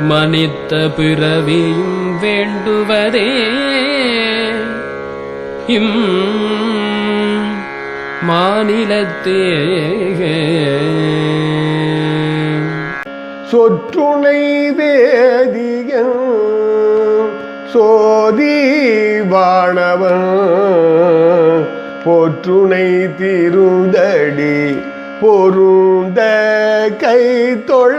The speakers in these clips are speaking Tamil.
மனித்த பிறவியும் வேண்டுவதே. இம் மாநிலத்தே சொற்றுணை வேதியன் சோதி வாணவன் போற்றுணை திருந்தடி பொருந்த கை தொழ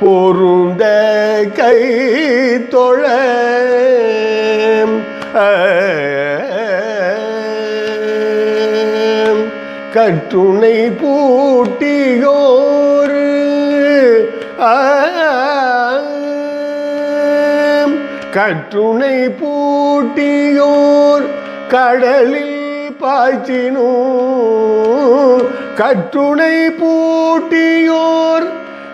பொருந்த கை தொழ கற்றுணை பூட்டியோர் ஆம். கற்றுணை பூட்டியோர் கடலில் பாய்ச்சினோ கற்றுணை பூட்டி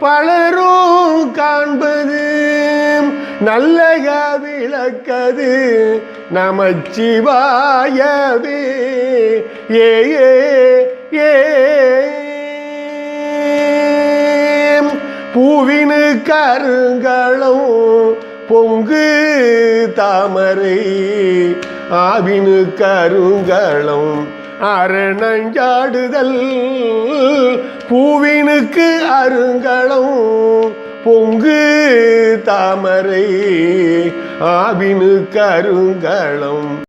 பலரும் காண்பது. நல்லக விளக்கது நமச்சிவாயவே. ஏ ஏ. பூவினு கருங்களும் பொங்கு தாமரை ஆவினு கருங்களும் அரணஞ்சாடுதல். பூவினுக்கு அருங்களம் பொங்கு தாமரை ஆவினுக்கு அருங்களம்